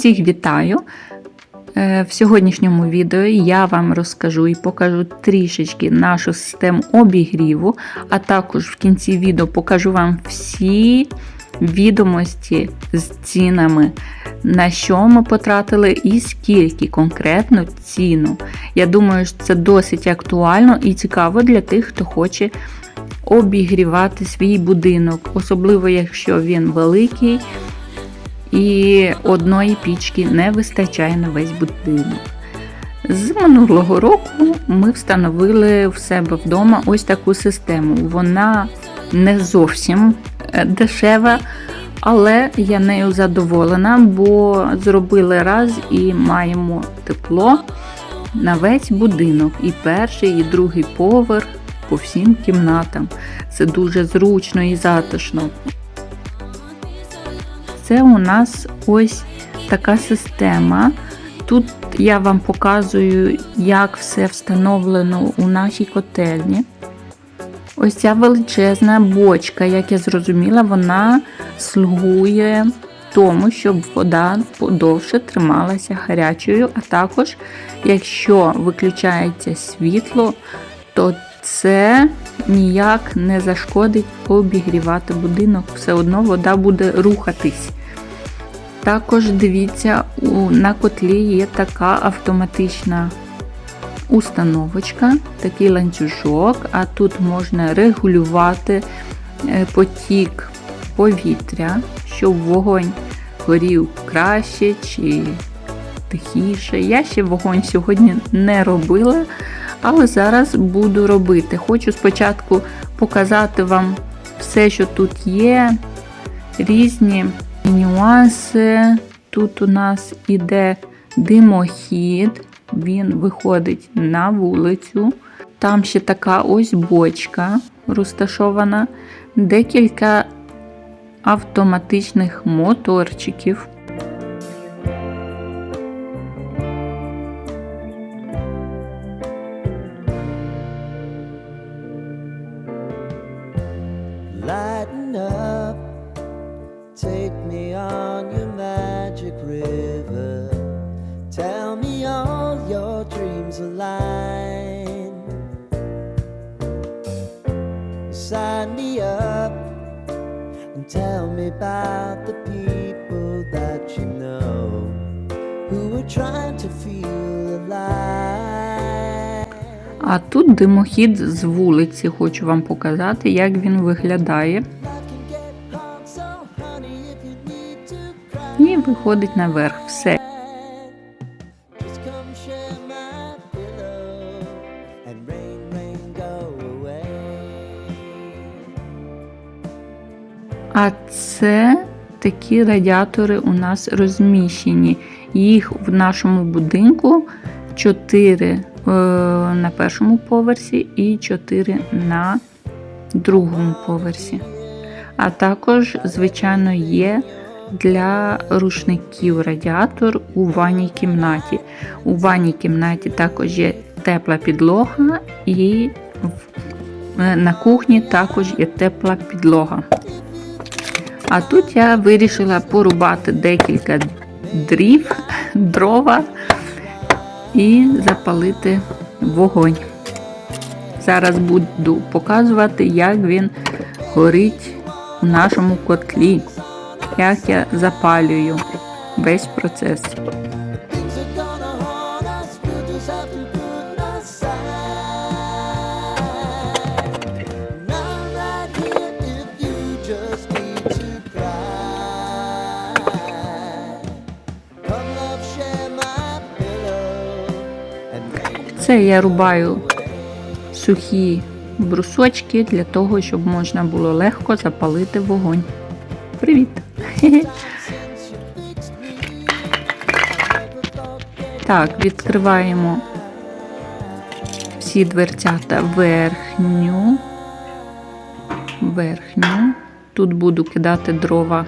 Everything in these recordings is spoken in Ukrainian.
Всіх вітаю! Е, В сьогоднішньому відео я вам розкажу і покажу трішечки нашу систему обігріву, а також в кінці відео покажу вам всі відомості з цінами, на що ми потратили і скільки конкретно ціну. Я думаю, що це досить актуально і цікаво для тих, хто хоче обігрівати свій будинок, особливо якщо він великий і одної пічки не вистачає на весь будинок. З минулого року ми встановили в себе вдома ось таку систему. Вона не зовсім е, дешева, але я нею задоволена, бо зробили раз і маємо тепло на весь будинок. І перший, і другий поверх по всім кімнатам. Це дуже зручно і затишно. Це у нас ось така система. Тут я вам показую, як все встановлено у нашій котельні. Ось ця величезна бочка, як я зрозуміла, вона слугує тому, щоб вода подовше трималася гарячою, а також, якщо виключається світло, то це ніяк не зашкодить обігрівати будинок, все одно вода буде рухатись. Також дивіться, на котлі є така автоматична установочка, такий ланцюжок, а тут можна регулювати е, потік повітря, щоб вогонь горів краще чи тихіше. Я ще вогонь сьогодні не робила, але зараз буду робити. Хочу спочатку показати вам все, що тут є, різні нюанси. Тут у нас іде димохід, він виходить на вулицю. Там ще така ось бочка розташована, декілька автоматичних моторчиків. Sign me up and tell me about the people that you know who are trying to feel alive. А тут димохід з вулиці, хочу вам показати, як він виглядає. І виходить наверх. Все. Це такі радіатори у нас розміщені. Їх в нашому будинку 4 на першому поверсі і 4 на другому поверсі. А також, звичайно, є для рушників радіатор у ванній кімнаті. У ванній кімнаті також є тепла підлога, і е, на кухні також є тепла підлога. А тут я вирішила порубати декілька дрів, дрова і запалити вогонь. Зараз буду показувати, як він горить у нашому котлі, як я запалюю весь процес. Це я рубаю сухі брусочки для того, щоб можна було легко запалити вогонь. Привіт! Так, відкриваємо всі дверцята верхню. Верхню. Тут буду кидати дрова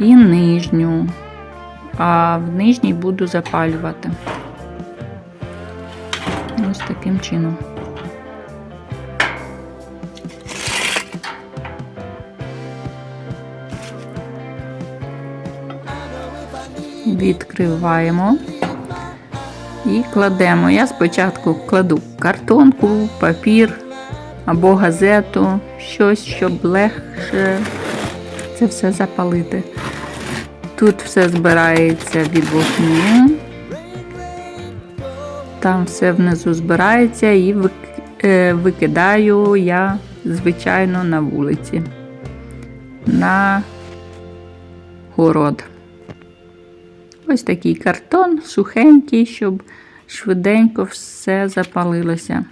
і нижню, а в нижній буду запалювати. Таким чином. відкриваємо і кладемо. Я спочатку кладу картонку, папір або газету, щось, щоб легше це все запалити. Тут все збирається від вогню. Там все внизу збирається і е, викидаю я, звичайно, на вулиці. На город. Ось такий картон, сухенький, щоб швиденько все запалилося.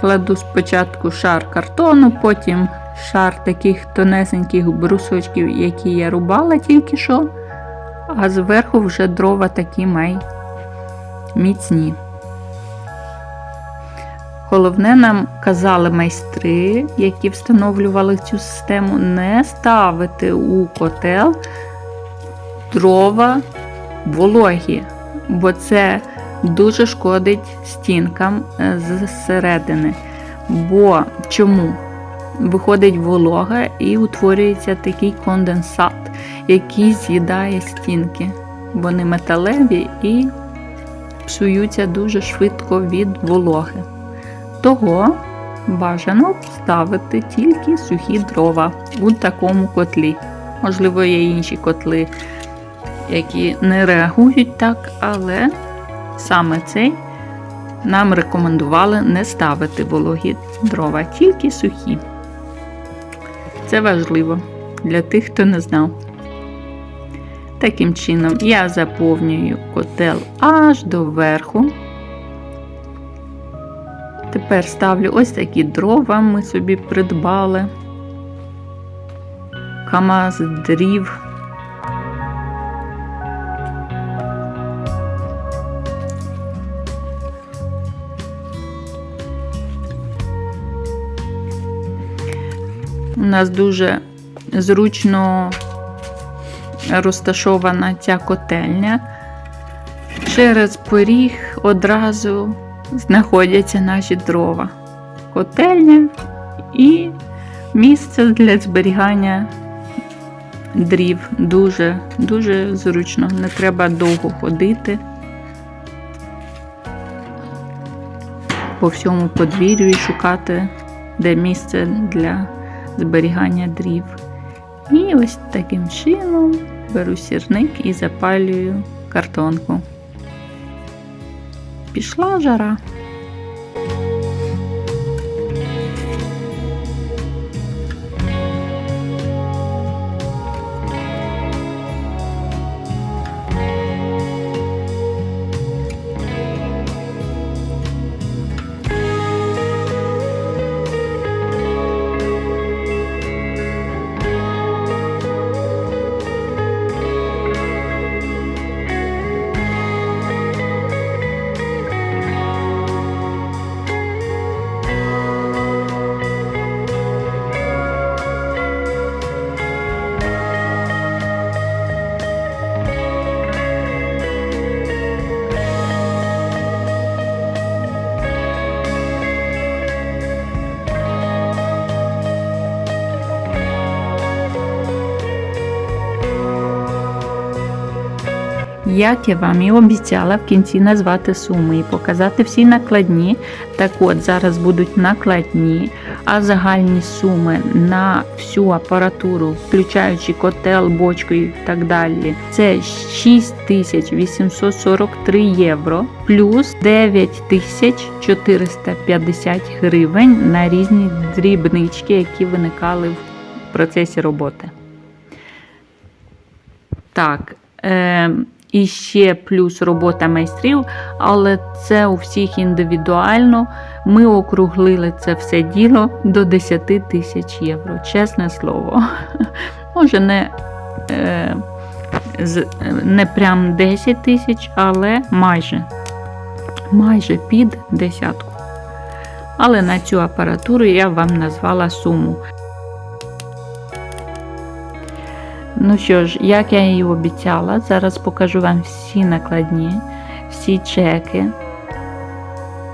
Кладу спочатку шар картону, потім шар таких тонесеньких брусочків, які я рубала тільки що, а зверху вже дрова такі май міцні. Головне нам казали майстри, які встановлювали цю систему, не ставити у котел дрова вологі, бо це дуже шкодить стінкам е, зсередини. Бо чому? Виходить волога і утворюється такий конденсат, який з'їдає стінки. Вони металеві і псуються дуже швидко від вологи. Того бажано ставити тільки сухі дрова у такому котлі. Можливо, є інші котли, які не реагують так, але саме цей нам рекомендували не ставити вологі дрова, тільки сухі. Це важливо для тих, хто не знав. Таким чином я заповнюю котел аж до верху. Тепер ставлю ось такі дрова ми собі придбали. КАМАЗ дрів. У нас дуже зручно розташована ця котельня. Через поріг одразу знаходяться наші дрова. Котельня і місце для зберігання дрів. Дуже, дуже зручно. Не треба довго ходити по всьому подвір'ю і шукати, де місце для зберігання дрів. І ось таким чином беру сірник і запалюю картонку. Пішла жара. Як я вам і обіцяла в кінці назвати суми і показати всі накладні. Так от зараз будуть накладні, а загальні суми на всю апаратуру, включаючи котел, бочку і так далі, це 6843 євро плюс 9450 гривень на різні дрібнички, які виникали в процесі роботи. Так. Е, і ще плюс робота майстрів, але це у всіх індивідуально. Ми округлили це все діло до 10 тисяч євро. Чесне слово. Може, не, е, не прям 10 тисяч, але майже, майже під десятку. Але на цю апаратуру я вам назвала суму. Ну що ж, як я і обіцяла, зараз покажу вам всі накладні, всі чеки.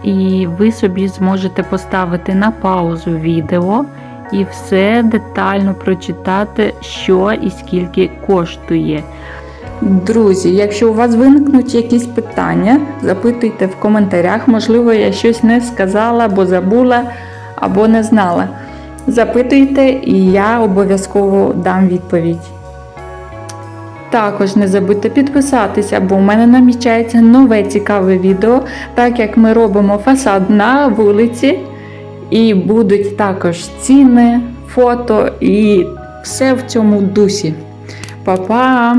І ви собі зможете поставити на паузу відео і все детально прочитати, що і скільки коштує. Друзі, якщо у вас виникнуть якісь питання, запитуйте в коментарях. Можливо, я щось не сказала, або забула, або не знала. Запитуйте, і я обов'язково дам відповідь. Також не забудьте підписатися, бо в мене намічається нове цікаве відео, так як ми робимо фасад на вулиці. І будуть також ціни, фото і все в цьому дусі. Па-па!